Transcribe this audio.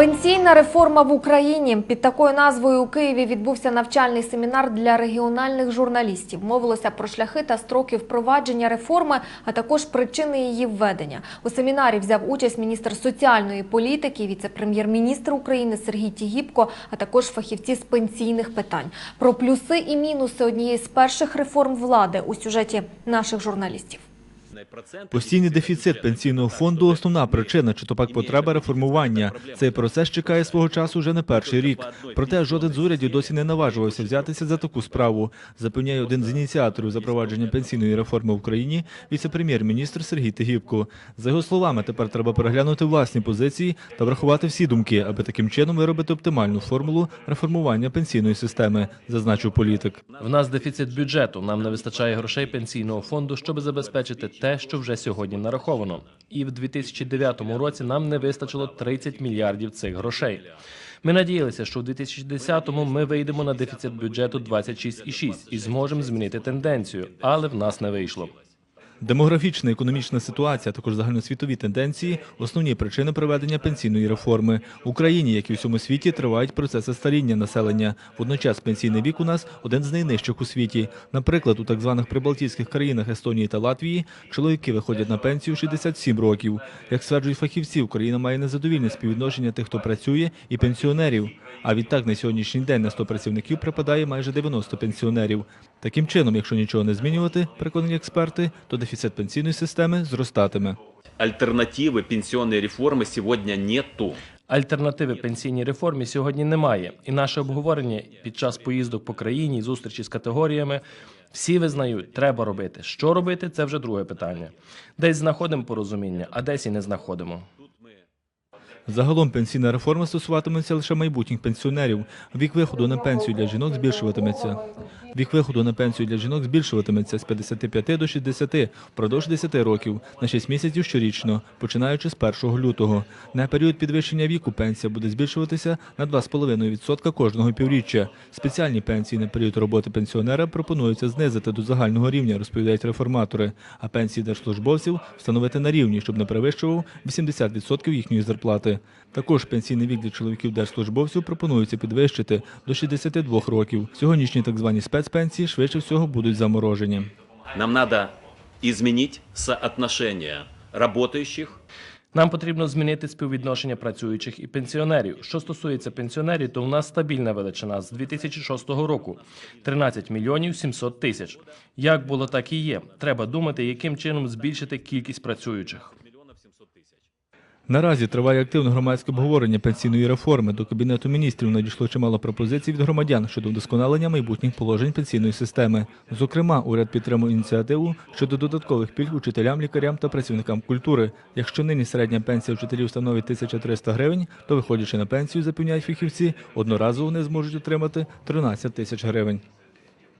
Пенсійна реформа в Україні під такою назвою у Києві відбувся навчальний семінар для регіональних журналістів. Мовилося про шляхи та строки впровадження реформи, а також причини її введення. У семінарі взяв участь міністр соціальної політики, віце-прем'єр-міністр України Сергій Тігіпко, а також фахівці з пенсійних питань. Про плюси і мінуси однієї з перших реформ влади у сюжеті наших журналістів. Постійний дефіцит пенсійного фонду – основна причина, чи то пак потреба реформування. Цей процес чекає свого часу вже не перший рік. Проте жоден з урядів досі не наважувався взятися за таку справу, запевняє один з ініціаторів запровадження пенсійної реформи в Україні – віце-прем'єр-міністр Сергій Тигіпко. За його словами, тепер треба переглянути власні позиції та врахувати всі думки, аби таким чином виробити оптимальну формулу реформування пенсійної системи, зазначив політик. В нас дефіцит бюджету. Нам не вистачає грошей пенсійного фонду, щоб забезпечити те, що вже сьогодні нараховано. І в 2009 році нам не вистачило 30 мільярдів цих грошей. Ми надіялися, що в 2010-му ми вийдемо на дефіцит бюджету 26,6 і зможемо змінити тенденцію, але в нас не вийшло. Демографічна економічна ситуація, також загальносвітові тенденції – основні причини проведення пенсійної реформи. В Україні, як і в всьому світі, тривають процеси старіння населення. Водночас пенсійний вік у нас один з найнижчих у світі. Наприклад, у так званих прибалтійських країнах Естонії та Латвії чоловіки виходять на пенсію 67 років. Як стверджують фахівці, Україна має незадовільне співвідношення тих, хто працює, і пенсіонерів. А відтак на сьогоднішній день на 100 працівників припадає майже 90 пенсіонерів. Таким чином, якщо нічого не змінювати, переконані експерти, то дефіцит пенсійної системи зростатиме. Альтернативы пенсионной реформы сегодня нету. Альтернативи пенсійній реформі сьогодні немає, і наше обговорення під час поїздок по країні, зустрічі з категоріями. Всі визнають, треба робити. Що робити, це вже друге питання. Десь знаходимо порозуміння, а десь і не знаходимо. Загалом пенсійна реформа стосуватиметься лише майбутніх пенсіонерів. Вік виходу на пенсію для жінок збільшуватиметься. Вік виходу на пенсію для жінок збільшуватиметься з 55 до 60 впродовж 10 років на 6 місяців щорічно, починаючи з 1 лютого. На період підвищення віку пенсія буде збільшуватися на 2,5% кожного півріччя. Спеціальні пенсії на період роботи пенсіонера пропонується знизити до загального рівня, розповідають реформатори, а пенсії держслужбовців встановити на рівні, щоб не перевищував 80% їхньої зарплати. Також пенсійний вік для чоловіків держслужбовців пропонується підвищити до 62 років. Сьогоднішні так звані спецпенсії швидше всього будуть заморожені. Нам надо изменить соотношение работающих Нам потрібно змінити співвідношення працюючих і пенсіонерів. Що стосується пенсіонерів, то у нас стабільна величина з 2006 року 13 мільйонів 700 тисяч. Як було, так і є. Треба думати, яким чином збільшити кількість працюючих. Наразі триває активне громадське обговорення пенсійної реформи. До Кабінету міністрів надійшло чимало пропозицій від громадян щодо вдосконалення майбутніх положень пенсійної системи. Зокрема, уряд підтримує ініціативу щодо додаткових пільг учителям, лікарям та працівникам культури. Якщо нині середня пенсія вчителів становить 1300 гривень, то виходячи на пенсію, запевняють фахівці, одноразово вони зможуть отримати 13 тисяч гривень.